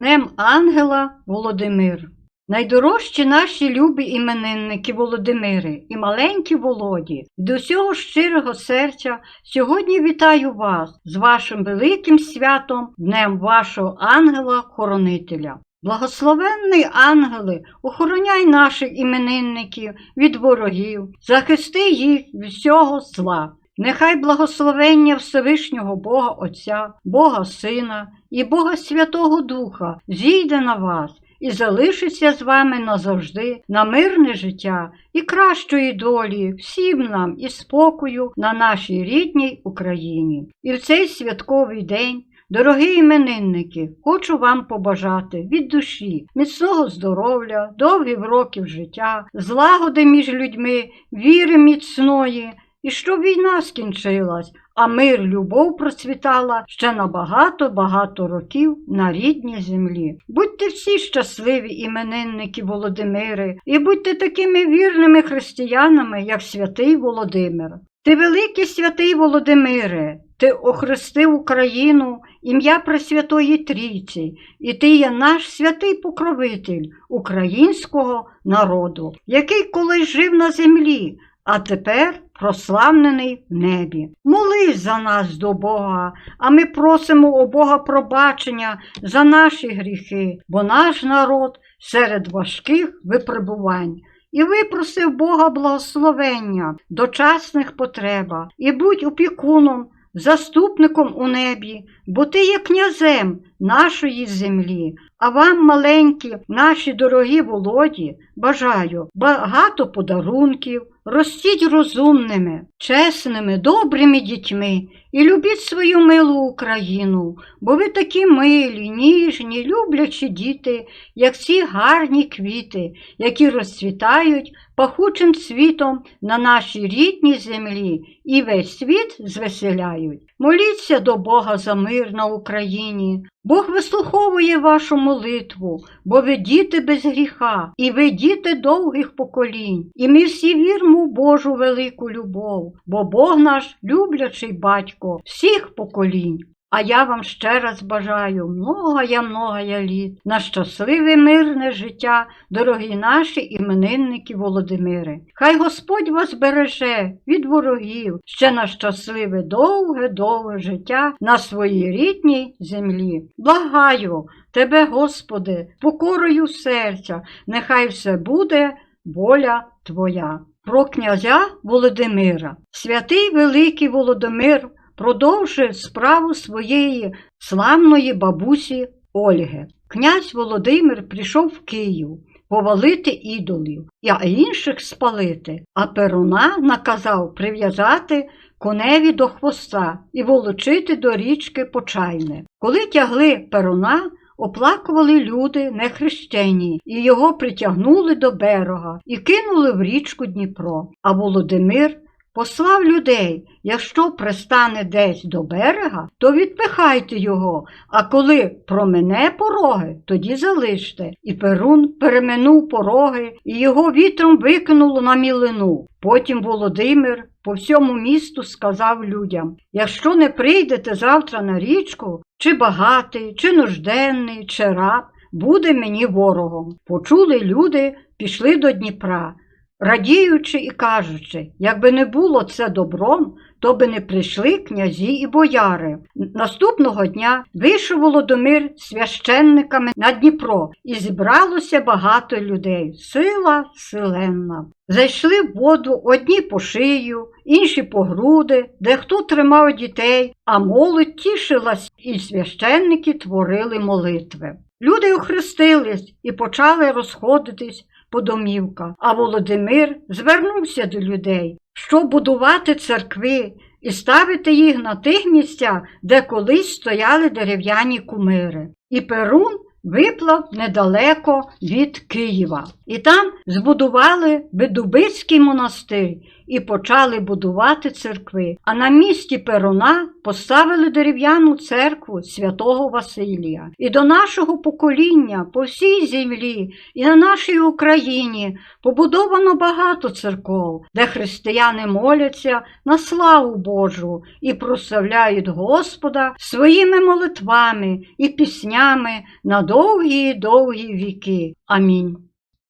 Днем Ангела Володимир. Найдорожчі наші любі іменинники Володимири і маленькі Володі, від усього щирого серця сьогодні вітаю вас з вашим великим святом, Днем вашого ангела-хоронителя. Благословенний ангели, охороняй наших іменинників від ворогів, захисти їх від всього зла. Нехай благословення Всевишнього Бога Отця, Бога Сина і Бога Святого Духа зійде на вас і залишиться з вами назавжди на мирне життя і кращої долі всім нам і спокою на нашій рідній Україні. І в цей святковий день. Дорогі іменинники, хочу вам побажати від душі, міцного здоров'я, довгих років життя, злагоди між людьми, віри міцної, і щоб війна скінчилась, а мир, любов процвітала ще на багато-багато років на рідній землі. Будьте всі щасливі іменинники Володимири, і будьте такими вірними християнами, як святий Володимир. Ти великий святий Володимире, ти охрестив Україну ім'я Пресвятої Трійці, і ти є наш святий покровитель українського народу, який колись жив на землі, а тепер прославлений в небі. Молись за нас до Бога, а ми просимо у Бога пробачення за наші гріхи, бо наш народ серед важких випробувань. І випросив Бога благословення дочасних потребах, і будь опікуном, заступником у небі, бо ти є князем нашої землі. А вам, маленькі, наші дорогі володі, бажаю багато подарунків, ростіть розумними, чесними, добрими дітьми і любіть свою милу Україну, бо ви такі милі, ніжні, люблячі діти, як ці гарні квіти, які розцвітають пахучим цвітом на нашій рідній землі і весь світ звеселяють. Моліться до Бога за мир на Україні. Бог вислуховує вашу молитву, бо ви діти без гріха, і ви діти довгих поколінь, і ми всі віримо в Божу велику любов, бо Бог наш люблячий батько всіх поколінь. А я вам ще раз бажаю многоя многоя літ на щасливе мирне життя, дорогі наші іменинники Володимири. Хай Господь вас береже від ворогів ще на щасливе довге, довге життя на своїй рідній землі. Благаю тебе, Господи, покорою серця, нехай все буде воля Твоя. Про князя Володимира. Святий Великий Володимир продовжив справу своєї славної бабусі Ольги. Князь Володимир прийшов в Київ повалити ідолів, а інших спалити, а Перуна наказав прив'язати коневі до хвоста і волочити до річки Почайне. Коли тягли Перуна, Оплакували люди нехрещені, і його притягнули до берега і кинули в річку Дніпро. А Володимир послав людей, якщо пристане десь до берега, то відпихайте його, а коли промене пороги, тоді залиште. І Перун переминув пороги, і його вітром викинуло на мілину. Потім Володимир по всьому місту сказав людям: якщо не прийдете завтра на річку, чи багатий, чи нужденний, чи раб, буде мені ворогом. Почули люди, пішли до Дніпра, радіючи і кажучи, якби не було це добром, то би не прийшли князі і бояри. Наступного дня вийшов Володимир священниками на Дніпро, і зібралося багато людей. Сила силенна. Зайшли в воду одні по шию, інші по груди, дехто тримав дітей, а молодь тішилась, і священники творили молитви. Люди охрестились і почали розходитись по домівках, а Володимир звернувся до людей, щоб будувати церкви і ставити їх на тих місцях, де колись стояли дерев'яні кумири. І Перун виплав недалеко від Києва. І там збудували Бедубицький монастир і почали будувати церкви. А на місці Перуна поставили дерев'яну церкву святого Василія. І до нашого покоління по всій землі і на нашій Україні побудовано багато церков, де християни моляться на славу Божу і прославляють Господа своїми молитвами і піснями на довгі довгі віки. Амінь.